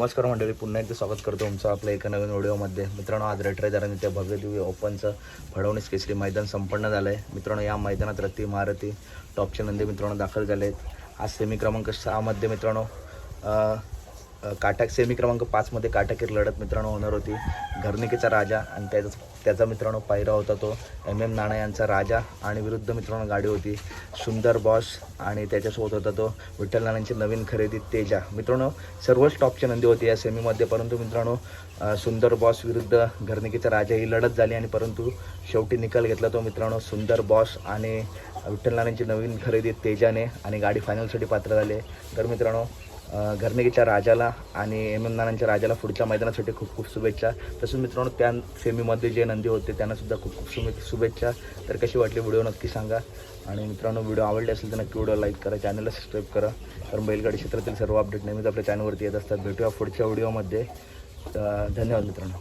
नमस्कार मंडळी पुन्हा एकदा स्वागत करतो तुमचं आपल्या एका नवीन व्हिडिओमध्ये मित्रांनो आज रेटरेदारांनी त्या भव्य दिव्य ओपनचं फडवणीस केसरी मैदान संपन्न झालं आहे मित्रांनो या मैदानात रत्ती महारथी टॉपचे नंदी मित्रांनो दाखल झाले आहेत आज सेमी क्रमांक सहामध्ये मित्रांनो काटक सेमी क्रमांक पाचमध्ये काटाकीर लढत मित्रांनो होणार होती. घरनिकेचा राजा आणि त्याचा त्याचा मित्रांनो पायरा होता तो. एम एम नाणा यांचा राजा आणि विरुद्ध मित्रांनो गाडी होती. सुंदर बॉस आणि त्याच्यासोबत होता तो विठ्ठल नाण्यांची नवीन खरेदी तेजा. मित्रांनो सर्वच टॉपची नंदी होती या सेमीमध्ये परंतु मित्रांनो सुंदर बॉस विरुद्ध घरनिकेचा राजा ही लढत झाली आणि परंतु शेवटी निकाल घेतला तो मित्रांनो सुंदर बॉस आणि विठ्ठल नाण्यांची नवीन खरेदी तेजाने आणि गाडी फायनलसाठी पात्र झाले. तर मित्रांनो अ, राजाला आणि एम एम नानांच्या राजाला पुढच्या मैदानासाठी खूप खूप शुभेच्छा. तसंच मित्रांनो त्या सेमीमध्ये जे नंदी होते त्यांनासुद्धा खूप खूप शुभे शुभेच्छा. तर कशी वाटली व्हिडिओ नक्की सांगा. आणि मित्रांनो व्हिडिओ आवडले असेल तर नक्की व्हिडिओ लाईक करा चॅनलला सबस्क्राईब करा. कारण बैलगाडी क्षेत्रातील सर्व अपडेट नेहमीच आपल्या चॅनलवरती येत असतात. भेटूया पुढच्या व्हिडिओमध्ये. धन्यवाद मित्रांनो.